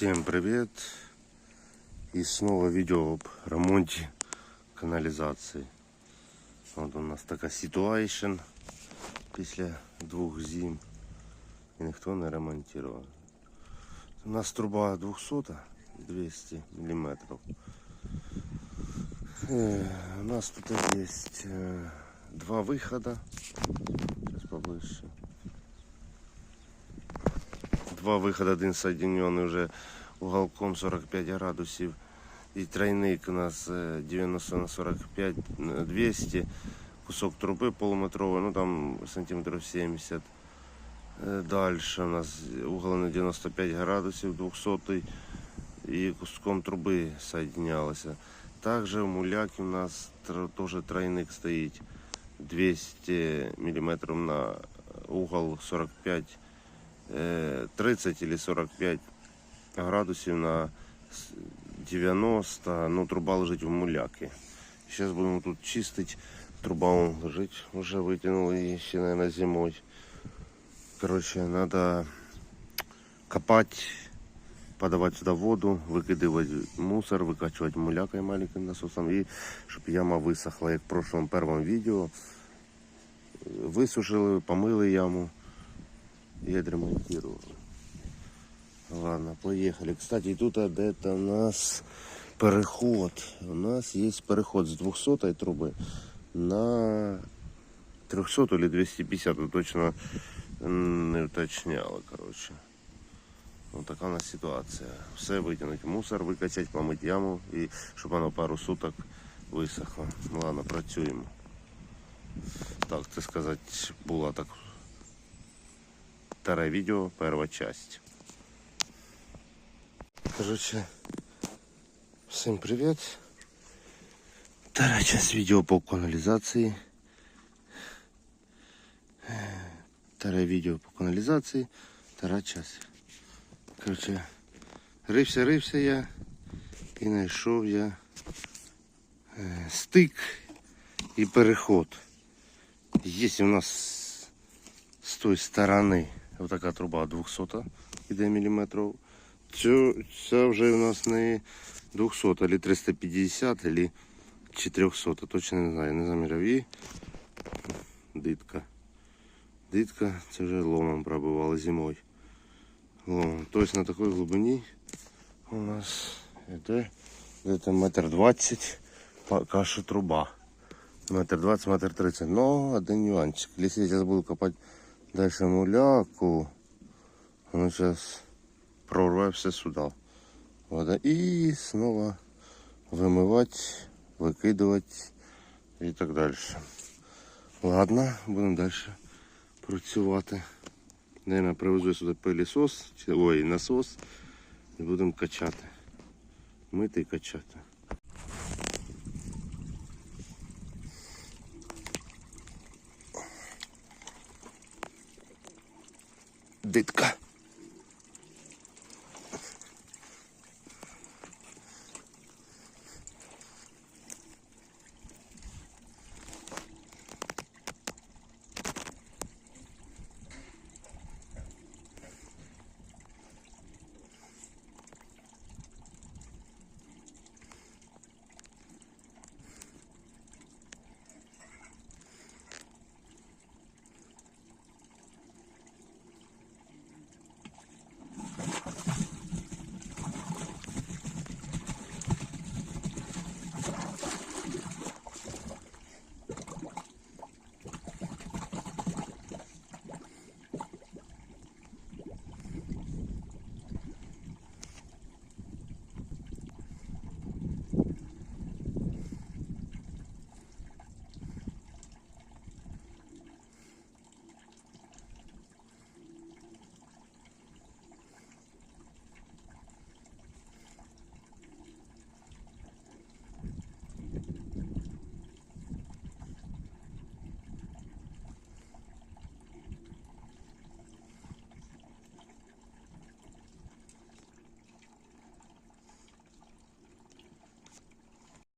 Всем привет! И снова видео об ремонте каналізації. От у нас така ситуація після двох зим. І ніхто не ремонтував. У нас труба 200 200 мм. У нас тут есть э, два выхода. Сейчас поближе. Два виходи, один соединений вже уголком 45 градусів. І тройник у нас е, 90 на 45 на 200. Кусок труби полуметровий, ну там сантиметрів 70. Далі у нас угол на 95 градусів 200 і куском труби соединялося. Також в муляки у нас тр- теж тройник стоїть 200 мм на угол 45 е, 30 или 45 градусів на с- 90, ну труба лежить в муляки. Зараз будемо тут чистити. Труба вон лежить, вже витягнули її ще, наверное, зимою. Короче, надо копать, подавать сюда воду, выкидывать мусор, выкачивать мулякой маленьким насосом и чтобы яма высохла, як в прошлом первом видео. Высушили, помыли яму и отремонтировали. Ладно, поехали. Кстати, тут где-то у нас переход. У нас есть переход с 200 трубы на 300 или 250, ну, точно м, не уточняли, короче. Вот така у нас ситуація. Все витягнути, мусор викачати, помити яму і щоб воно пару суток висохло. Ладно, працюємо. Так, це сказати, була так второе відео, перша часть. Короче, всім привіт. Вторая часть видео по канализации. Второе видео по канализации. Вторая часть. Короче, рився, рився я і знайшов я е, стик і переход. Є у нас з тої сторони ось така труба 200 іде міліметрів. Це, це вже у нас не 200, або 350, або 400, точно не знаю, не заміряв її. Дитка. Дитка, це вже ломом пробивали зимою. Ломом. Тобто на такій глибині у нас йде где-то метр двадцять пока що труба. Метр двадцять, метр тридцять. Но один нюансик. Если я сейчас буду копать дальше муляку, он сейчас прорвет все сюда. Вода. И снова вымывать, выкидывать и так дальше. Ладно, будемо далі працювати. Наверное, привезу сюди пилісос, чи- ой, насос і будемо качати. Мити і качати. Дитка.